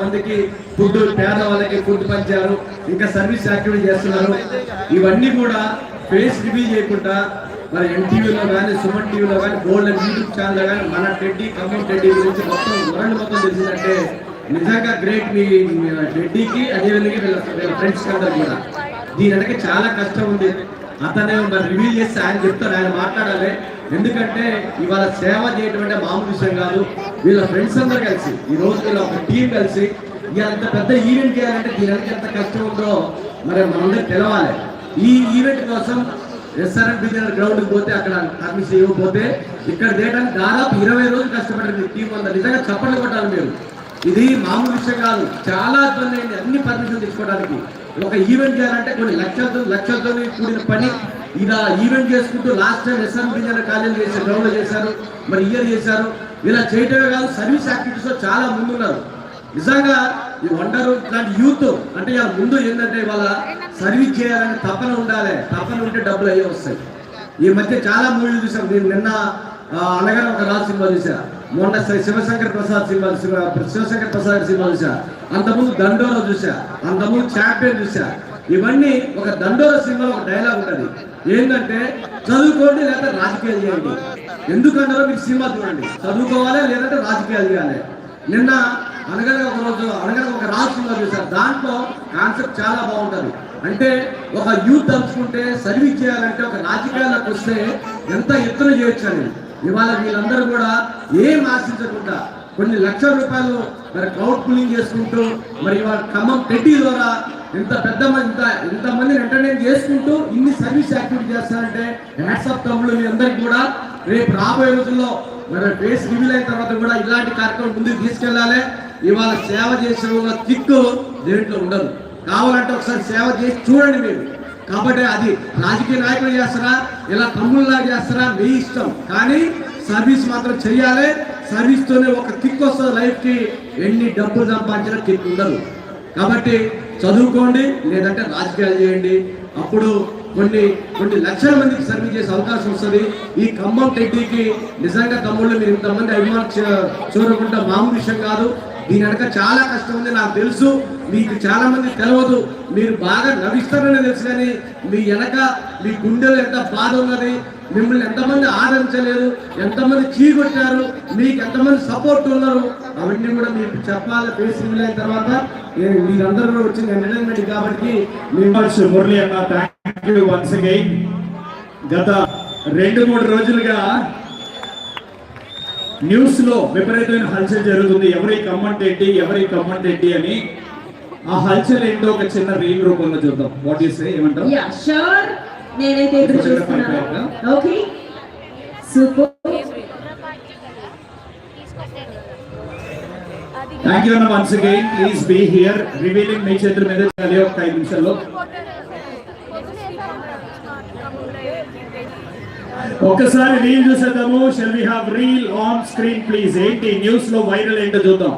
మందికి ఫుడ్ పేద వాళ్ళకి ఫుడ్ పంచారు ఇంకా సర్వీస్ యాక్టివిటీ చేస్తున్నారు. ఇవన్నీ కూడా ఫేస్ రివ్యూ చేయకుండా మరి ఎన్టీవీలో కానీ సుమన్ టీవీలో కానీ గోల్డ్ యూట్యూబ్ ఛానల్లో కానీ మన టెడ్డీ ఖమ్మం టెడ్డీ గురించి మొత్తం వరల్డ్ మొత్తం తెలిసిందంటే నిజంగా గ్రేట్ మీ టెడ్డీకి అదేవిధంగా వీళ్ళ ఫ్రెండ్స్ అందరు కూడా. దీని వెనక చాలా కష్టం ఉంది. అతనే మరి రివ్యూ చేస్తే ఆయన చెప్తారు ఆయన మాట్లాడాలి. ఎందుకంటే ఇవాళ సేవ చేయటం అంటే మామూలు విషయం కాదు. వీళ్ళ ఫ్రెండ్స్ అందరూ కలిసి ఈ రోజు వీళ్ళ ఒక టీం కలిసి ఇక అంత పెద్ద ఈవెంట్ చేయాలంటే దీనికి ఎంత కష్టం ఉందో మరి మనందరూ తెలవాలి. ఈ ఈవెంట్ కోసం రెస్టారెంట్ బిజినెస్ గ్రౌండ్ పోతే అక్కడ పర్మిషన్ ఇవ్వకపోతే ఇక్కడ చేయడానికి దాదాపు ఇరవై రోజులు కష్టపడింది టీం అంతా. నిజంగా చప్పట్లు కొట్టాలి మీరు. ఇది మామూలు విషయం కాదు. చాలా ఇబ్బంది అయింది. అన్ని పర్మిషన్ తీసుకోవడానికి. ఒక ఈవెంట్ చేయాలంటే కొన్ని లక్షలతో లక్షలతో కూడిన పని. ఇలా ఈవెంట్ చేసుకుంటూ లాస్ట్ టైం ఎస్ఆర్ కాలేజ్ చేశారు గ్రౌండ్ చేశారు మరి ఇయర్ చేశారు. ఇలా చేయటమే కాదు సర్వీస్ యాక్టివిటీస్లో చాలా ముందున్నారు. నిజంగా ఈ వండరు ఇలాంటి యూత్ అంటే ఇలా ముందు ఏంటంటే వాళ్ళ సర్వీస్ చేయాలని తపన ఉండాలి. తపన ఉంటే డబ్బులు అయ్యే వస్తాయి. ఈ మధ్య చాలా మూవీలు చూసాం. నేను నిన్న ఆ, అనగానే ఒక రాజ్ సినిమా చూసాను మొన్న శివశంకర్ ప్రసాద్ సినిమా శివ- శివశంకర్ ప్రసాద్ సినిమా చూసా అంతకుముందు దండోరా చూసా అంతకుముందు ఛాంపియన్ చూసా ఇవన్నీ ఒక దండోరా సినిమాలో ఒక డైలాగ్ ఉంటుంది. ఏంటంటే చదువుకోండి లేదంటే రాజకీయాలు చేయండి. ఎందుకన్నారో మీకు సినిమా చూడండి. చదువుకోవాలి లేదంటే రాజకీయాలు చేయాలి. నిన్న అనగనగా ఒక రోజు అనగనగా ఒక రాజు సినిమా చూసారు దాంట్లో కాన్సెప్ట్ చాలా బాగుంటుంది. అంటే ఒక యూత్ తలుచుకుంటే సర్వీస్ చేయాలంటే ఒక రాజకీయాలకు వస్తే ఎంత ఎత్తున చేయొచ్చు అని ఇవాళ వీళ్ళందరూ కూడా ఏం ఆశించకుండా కొన్ని లక్షల రూపాయలు మరి క్రౌడ్ పుల్లింగ్ చేసుకుంటూ మరి ఇవాళ ఖమ్మం పెట్టి ద్వారా ఇంత పెద్ద మంది ఇంత ఇంతమందిని ఎంటర్టైన్ చేసుకుంటూ ఇన్ని సర్వీస్ యాక్టివిటీ చేస్తారంటే వాట్సాప్ తమ్ముడు మీ అందరికి కూడా రేపు రాబోయే రోజుల్లో మరి ఫేస్ రివీల్ అయిన తర్వాత కూడా ఇలాంటి కార్యక్రమం ముందుకు తీసుకెళ్ళాలి. ఇవాళ సేవ చేసే తిక్కు దేంట్లో ఉండదు. కావాలంటే ఒకసారి సేవ చేసి చూడండి మీరు. కాబట్టి అది రాజకీయ నాయకులు చేస్తారా? ఇలా తమ్ముళ్ళలా చేస్తారా? మీ ఇష్టం. కానీ సర్వీస్ మాత్రం చెయ్యాలి. సర్వీస్ తోనే ఒక కిక్ వస్తుంది లైఫ్కి. ఎన్ని డబ్బులు సంపాదించినా కిక్ ఉండదు. కాబట్టి చదువుకోండి లేదంటే రాజకీయాలు చేయండి. అప్పుడు కొన్ని కొన్ని లక్షల మందికి సర్వీస్ చేసే అవకాశం వస్తుంది. ఈ ఖమ్మం టెడ్డీకి నిజంగా తమ్ముళ్ళు మీరు ఇంతమంది అభిమానం చూడకుండా మామూలు విషయం కాదు. దీని వెనక చాలా కష్టం ఉంది నాకు తెలుసు మీకు చాలా మంది తెలియదు మీరు బాగా నవ్విస్తారని తెలుసు కానీ మీ వెనక మీ గుండెలో ఎంత బాధ ఉన్నది మిమ్మల్ని ఎంతమంది ఆదరించలేదు ఎంతమంది చీకొట్టారు మీకు ఎంతమంది సపోర్ట్ ఉన్నారు అవన్నీ కూడా మీకు చెప్పాలి ఫేస్ రివీల్ అయిన తర్వాత నేను మీరందరూ కూడా వచ్చింది ఎంటర్టైన్మెంట్ కాబట్టి మురళి అన్న థ్యాంక్ యూ వన్స్ అగైన్ గత రెండు మూడు రోజులుగా న్యూస్లో విపరీతమైన హల్చల్ జరుగుతుంది. ఎవరి కమెంట్ ఏంటి ఎవరి కమెంట్ ఏంటి అని ఆ హల్చల్ ఏంటో ఒక చిన్న రీల్ రూపంలో చూద్దాం. వాట్ యు సే ఏమంటావు? యా షూర్ నేనైతే ఎదురు చూస్తున్నాను. ఓకే సూపర్ థ్యాంక్ యూ అన్న once again please be here revealing మీ చేతుల మీద ఒక ఐదు నిమిషాల్లో. ఒక్కసారి రీల్ చూసేద్దాము. Shall we have reel on screen please ఏంటి? న్యూస్లో వైరల్ ఏంటో చూద్దాం.